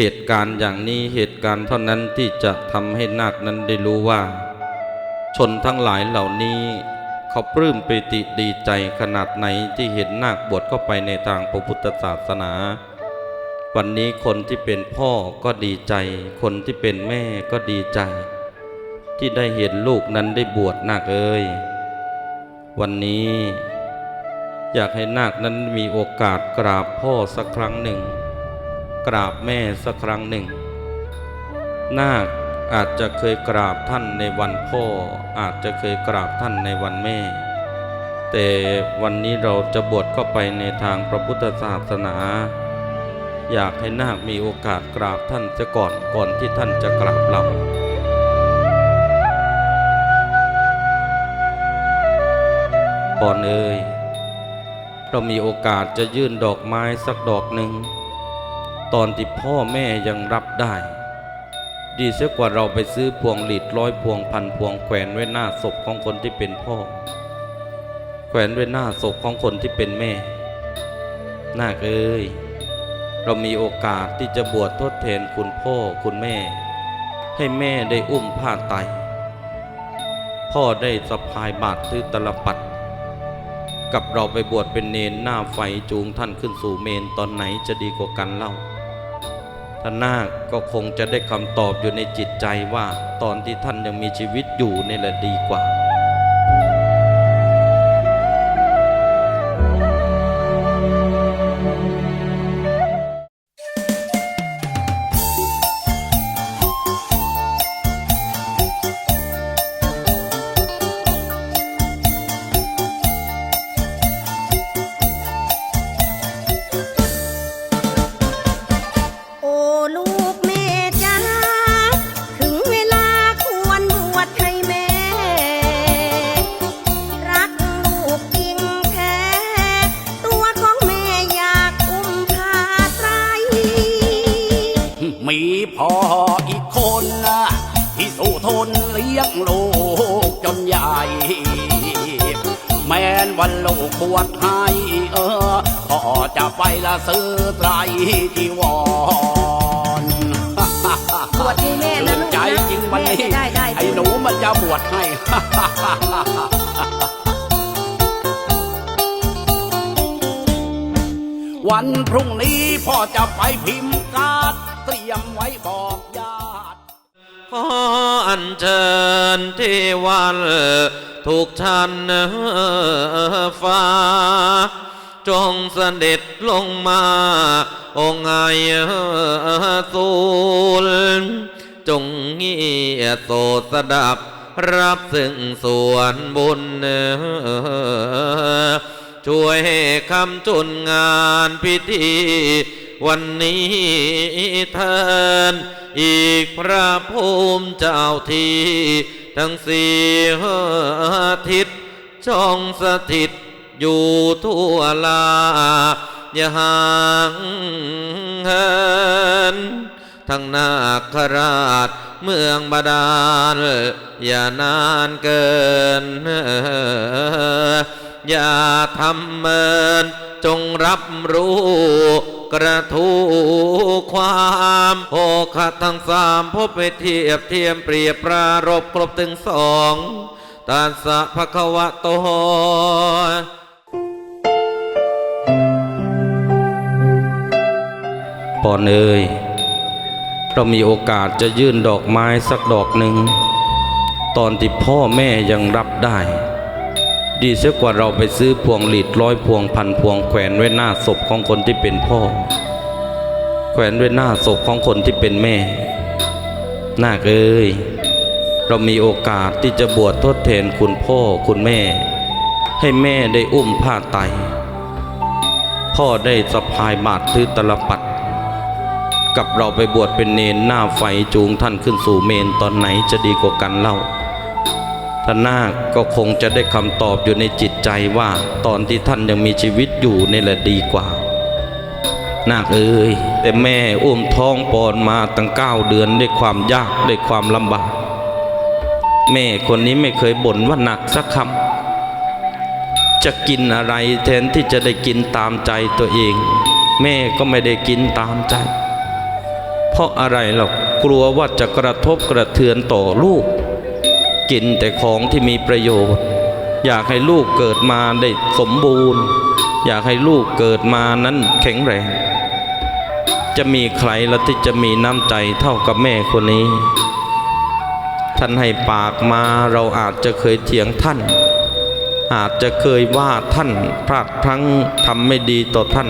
เหตุการณ์อย่างนี้เหตุการณ์เท่านั้นที่จะทำให้นาคนั้นได้รู้ว่า ชนทั้งหลายเหล่านี้เขาปลื้มปิติดีใจขนาดไหนที่เห็นนาคบวชเข้าไปในทางพระพุทธศาสนา วันนี้คนที่เป็นพ่อก็ดีใจ คนที่เป็นแม่ก็ดีใจ ที่ได้เห็นลูกนั้นได้บวชนาคเอ้ยวันนี้ อยากให้นาคนั้นมีโอกาสกราบพ่อสักครั้งหนึ่ง กราบแม่สักครั้งหนึ่ง นาคอาจจะเคยกราบท่านในวันพ่อ อาจจะเคยกราบท่านในวันแม่ แต่วันนี้เราจะบวชเข้าไปในทางพระพุทธศาสนา อยากให้นาคมีโอกาสกราบท่านจะก่อนก่อนที่ท่านจะกราบเราปอนเอ้ยเรามีโอกาสจะยื่นดอกไม้สักดอกหนึ่ง ตอนที่พ่อแม่ยังรับได้ ดีเสียกว่าเราไปซื้อพวงหลีดร้อยพวงพันพวงแขวนไว้หน้าศพของคนที่เป็นพ่อ แขวนไว้หน้าศพของคนที่เป็นแม่นาคเอ้ยเรามีโอกาสที่จะบวชทดแทนคุณพ่อคุณแม่ ให้แม่ได้อุ้มผ้าไตพ่อได้สะพายบาตรซื้อตลปัดกับเราไปบวชเป็นเนนหน้าไฟจูงท่านขึ้นสู่เมนตอนไหนจะดีกว่ากันเล่า ท่านนาคก็คงจะได้คำตอบอยู่ในจิตใจว่า ตอนที่ท่านยังมีชีวิตอยู่นี่แหละดีกว่า มีพ่ออีกคนนะที่สู้ทนเลี้ยงลูกจนใหญ่ แม้นวันลูกบวชให้เออพ่อจะไปละซื้อไตรจีวรบวชให้แม่นะลูกนะใจจริงวันนี้แม่จะได้ได้ไอ้หนูมันจะบวชให้วันพรุ่งนี้พ่อจะไปพิมพ์การ์ดเตรี ยมไว้บอกญาติขออัญเชิญที่วันถูกชันฟ้า จงเสด็จลงมา องค์ไอสูลจงเงียโสสดับ รับซึ่งส่วนบุญช่วยคำจุนงานพิธี วันนี้เทินอีกพระภูมิเจ้าที่ทั้งสี่ทิศช่องสถิตอยู่ทั่วลาอย่าห่างเหินทั้งนาคราชเมืองบาดาลอย่านานเกิน อย่าทำเมินจงรับรู้ กระทูความโอคัดทั้งสามพบไปเทียบเทียมเปรียบปรารบครบถึงสองตาสะภะควะโตปอนเอ้ยเรามีโอกาสจะยื่นดอกไม้สักดอกหนึ่ง ตอนที่พ่อแม่ยังรับได้ ดีเสียกว่าเราไปซื้อพวงหลีดร้อยพวงพันพวงแขวนไว้หน้าศพของคนที่เป็นพ่อ แขวนไว้หน้าศพของคนที่เป็นแม่นาคเอ้ยเรามีโอกาสที่จะบวชทดแทนคุณพ่อคุณแม่ ให้แม่ได้อุ้มผ้าไต พ่อได้สะพายบาตรถือตลปัด กับเราไปบวชเป็นเนนหน้าไฟจูงท่านขึ้นสู่เมนตอนไหนจะดีกว่ากันเล่า ท่านนาคก็คงจะได้คำตอบอยู่ในจิตใจว่าตอนที่ท่านยังมีชีวิตอยู่นี่แหละดีกว่า นาคเอ้ยแต่แม่อุ้มท้องปอนมาตั้งเก้าเดือนด้วยความยากด้วยความลำบาก แม่คนนี้ไม่เคยบ่นว่าหนักสักคำจะกินอะไรแทนที่จะได้กินตามใจตัวเอง แม่ก็ไม่ได้กินตามใจ เพราะอะไรหรอกกลัวว่าจะกระทบกระเทือนต่อลูก กินแต่ของที่มีประโยชน์ อยากให้ลูกเกิดมาได้สมบูรณ์ อยากให้ลูกเกิดมานั้นแข็งแรง จะมีใครละที่จะมีน้ำใจเท่ากับแม่คนนี้ ท่านให้ปากมาเราอาจจะเคยเถียงท่าน อาจจะเคยว่าท่านพลาดพลั้งทำไม่ดีต่อท่าน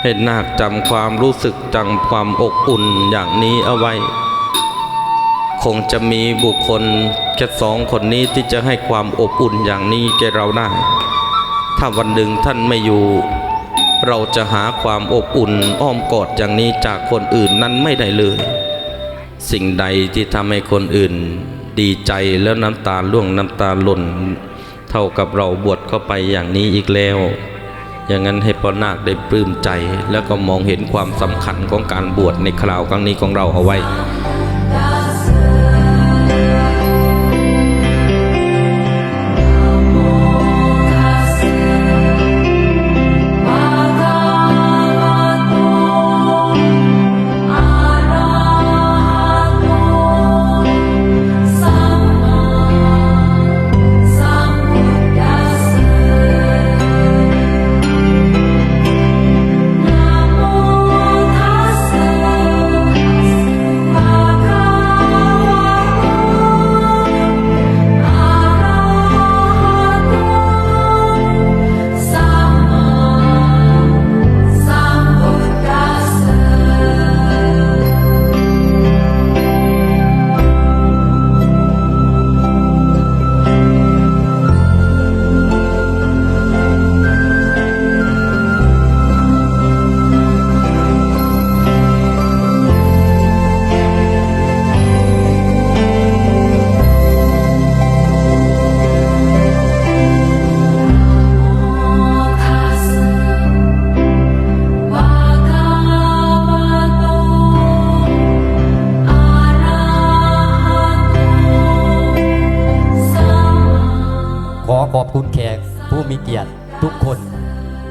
ให้นาคจำความรู้สึกจำความอบอุ่นอย่างนี้เอาไว้ คงจะมีบุคคลแค่สองคนนี้ที่จะให้ความอบอุ่นอย่างนี้แก่เราได้ ถ้าวันหนึ่งท่านไม่อยู่ เราจะหาความอบอุ่นอ้อมกอดอย่างนี้จากคนอื่นนั้นไม่ได้เลย สิ่งใดที่ทำให้คนอื่น ดีใจแล้วน้ำตาล่วงน้ำตาหล่น เท่ากับเราบวชเข้าไปอย่างนี้อีกแล้วอย่างนั้นให้ปอนาคได้ปลื้มใจ แล้วก็มองเห็นความสำคัญของการบวชในคราวครั้งนี้ของเราเอาไว้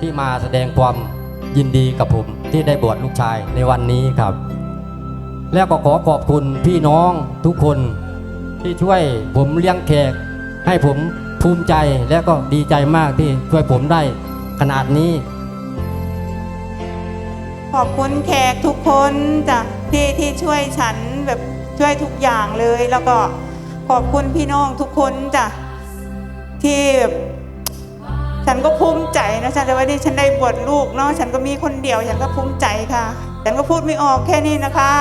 ที่มาแสดงความยินดีกับผมที่ได้บวชลูกชายในวันนี้ครับ แล้วก็ขอขอบคุณพี่น้องทุกคนที่ช่วยผมเลี้ยงแขก ให้ผมภูมิใจและก็ดีใจมากที่ช่วยผมได้ขนาดนี้ ขอบคุณแขกทุกคนจ้ะที่ที่ช่วยฉันแบบช่วยทุกอย่างเลย แล้วก็ขอบคุณพี่น้องทุกคนจ้ะที่แบบ ฉันก็ภูมิใจนะฉันแต่ว่าที่ฉันได้บวชลูกเนาะฉันก็มีคนเดียวฉันก็ภูมิใจค่ะ ฉันก็พูดไม่ออกแค่นี้นะคะ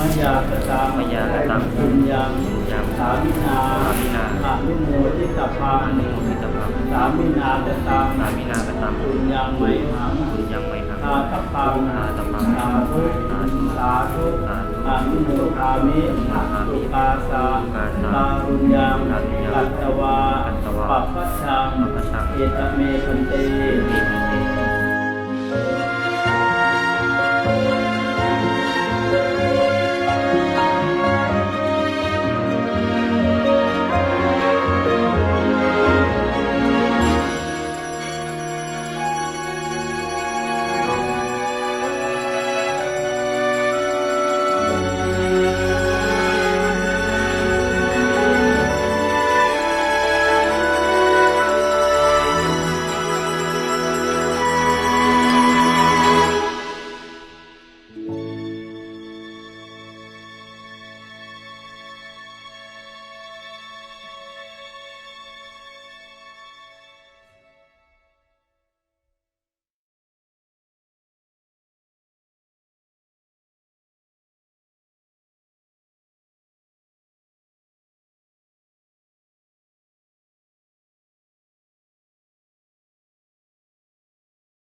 มยากตังมยากตังปุญญังปุญญังสามินาสามินาอานุโมทิตพัอังนนุโมทิตพังสามินาตตังสามินากตังปุญญังไมหังปุญญังไมหังอาทัพพังอาทัพพังสาธุสาธุสาธุสาธุออานุโมทามิสุปาสาตารุญญังกัตตวาปัปปะชังเอตเมพันเต